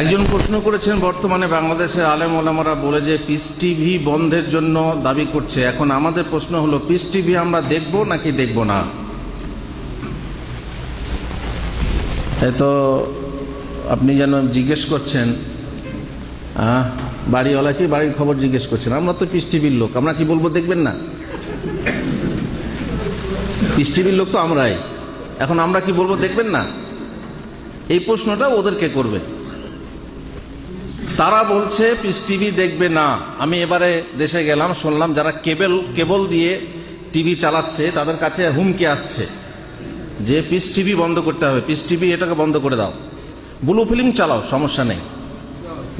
একজন প্রশ্ন করেছেন বর্তমানে বাংলাদেশে আলেম ওলামারা বলে যে পিস টিভি বন্ধের জন্য দাবি করছে। এখন আমাদের প্রশ্ন হলো পিস টিভি আমরা দেখব নাকি দেখব না? তো আপনি যেন জিজ্ঞেস করছেন আহ, বাড়িওয়ালাকে বাড়ির খবর জিজ্ঞেস করছেন? আমরা তো পিস টিভির লোক আমরা কি বলব দেখবেন না? পিস টিভির লোক তো আমরাই। এখন আমরা কি বলব দেখবেন না? এই প্রশ্নটা ওদেরকে করবে। তারা বলছে পিস টিভি দেখবে না। আমি এবারে দেশে গেলাম, শুনলাম যারা কেবল কেবল দিয়ে টিভি চালাচ্ছে, তাদের কাছে হুমকি আসছে যে পিস টিভি বন্ধ করতে হবে। পিস টিভি এটাকে বন্ধ করে দাও। ব্লু ফিল্ম চালাও, সমস্যা নেই।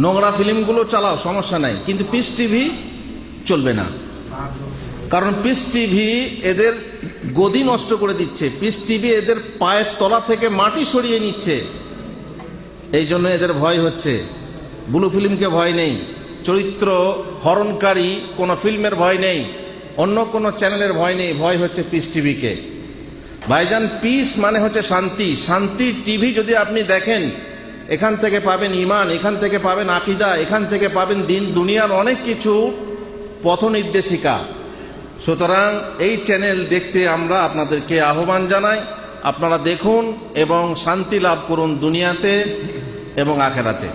নোংরা ফিল্মগুলো চালাও, সমস্যা নাই। কিন্তু পিস টিভি চলবে না। কারণ পিস টিভি এদের গদি নষ্ট করে দিচ্ছে। পিস টিভি এদের পায়ের তলা থেকে মাটি সরিয়ে নিচ্ছে। এই জন্য এদের ভয় হচ্ছে। ব্লু ফিল্মকে ভয় নেই। চরিত্র হরণকারী, কোনো ফিল্মের ভয় নেই। অন্য কোনো চ্যানেলের ভয় নেই। ভয় হচ্ছে পিস টিভিকে ভাইজান পিস মানে হচ্ছে শান্তি। শান্তি টিভি যদি আপনি দেখেন, এখান থেকে পাবেন ইমান এখান থেকে পাবেন আকিদা, এখান থেকে পাবেন দিন, দুনিয়ার অনেক কিছু পথ নির্দেশিকা সুতরাং এই চ্যানেল দেখতে আমরা আপনাদেরকে আহ্বান জানাই। আপনারা দেখুন এবং শান্তি লাভ করুন দুনিয়াতে এবং আখেরাতে।